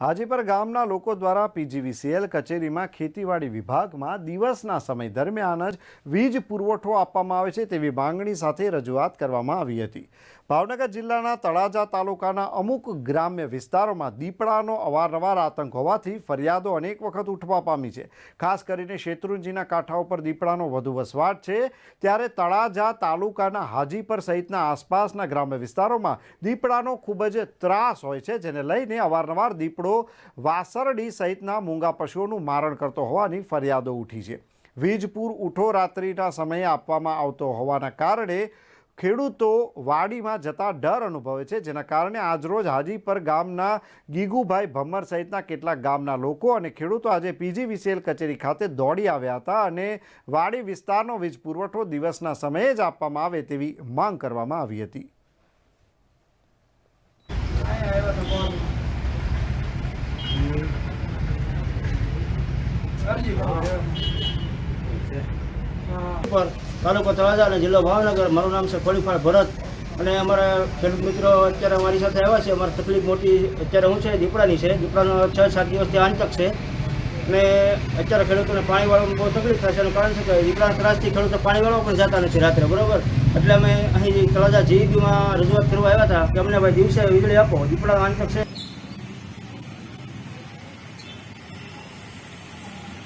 હાજીપર ગામના લોકો દ્વારા પીજીવીસીએલ કચેરીમાં ખેતીવાડી વિભાગમાં દિવસના સમય દરમિયાન જ વીજ પુરવઠો આપવામાં આવે છે તેવી માંગણી સાથે રજૂઆત કરવામાં આવી હતી. ભાવનગર જિલ્લાના તળાજા તાલુકાના અમુક ગ્રામ્ય વિસ્તારોમાં દીપડાનો અવારનવાર આતંક હોવાથી ફરિયાદો અનેક વખત ઉઠવા પામી છે. ખાસ કરીને શેત્રુંજીના કાંઠા ઉપર દીપડાનો વધુ વસવાટ છે. ત્યારે તળાજા તાલુકાના હાજીપર સહિતના આસપાસના ગ્રામ્ય વિસ્તારોમાં દીપડાનો ખૂબ જ ત્રાસ હોય છે, જેને લઈને અવારનવાર દીપડો વાસરડી સહિતના મૂંગા પશુઓનું મારણ કરતો હોવાની ફરિયાદો ઉઠી છે. વીજપુર ઉઠો રાત્રિના સમયે આપવામાં આવતો હોવાના કારણે ખેડૂતો વાડીમાં જતા ડર અનુભવે છે, જેના કારણે આજરોજ હાજીપર ગામના ગીગુભાઈ ભમ્મર સહિતના કેટલાક ગામના લોકો અને ખેડૂતો આજે પીજીવીસીએલ કચેરી ખાતે દોડી આવ્યા હતા અને વાડી વિસ્તારનો વીજ પુરવઠો દિવસના સમયે જ આપવામાં આવે તેવી માંગ કરવામાં આવી હતી. તાલુકો તળાજા અને જિલ્લો ભાવનગર. મારું નામ છે ખોડીફાળ ભરત અને અમારા ખેડૂત મિત્રો અત્યારે અમારી સાથે આવ્યા છે. અમારી તકલીફ મોટી અત્યારે શું છે, દીપડાની છે. દીપડાનો છ સાત દિવસથી આંતક છે અને અત્યારે ખેડૂતોને પાણી બહુ તકલીફ થાય છે. એનું કારણ છે કે દીપડાના ત્રાસથી ખેડૂતો પાણી વાળવા પણ જતા નથી રાત્રે, બરોબર? એટલે અમે અહીં તળાજા જીઈબીમાં રજૂઆત કરવા આવ્યા હતા કે અમને ભાઈ દિવસે વીજળી આપો. દીપડાનો આંતક છે.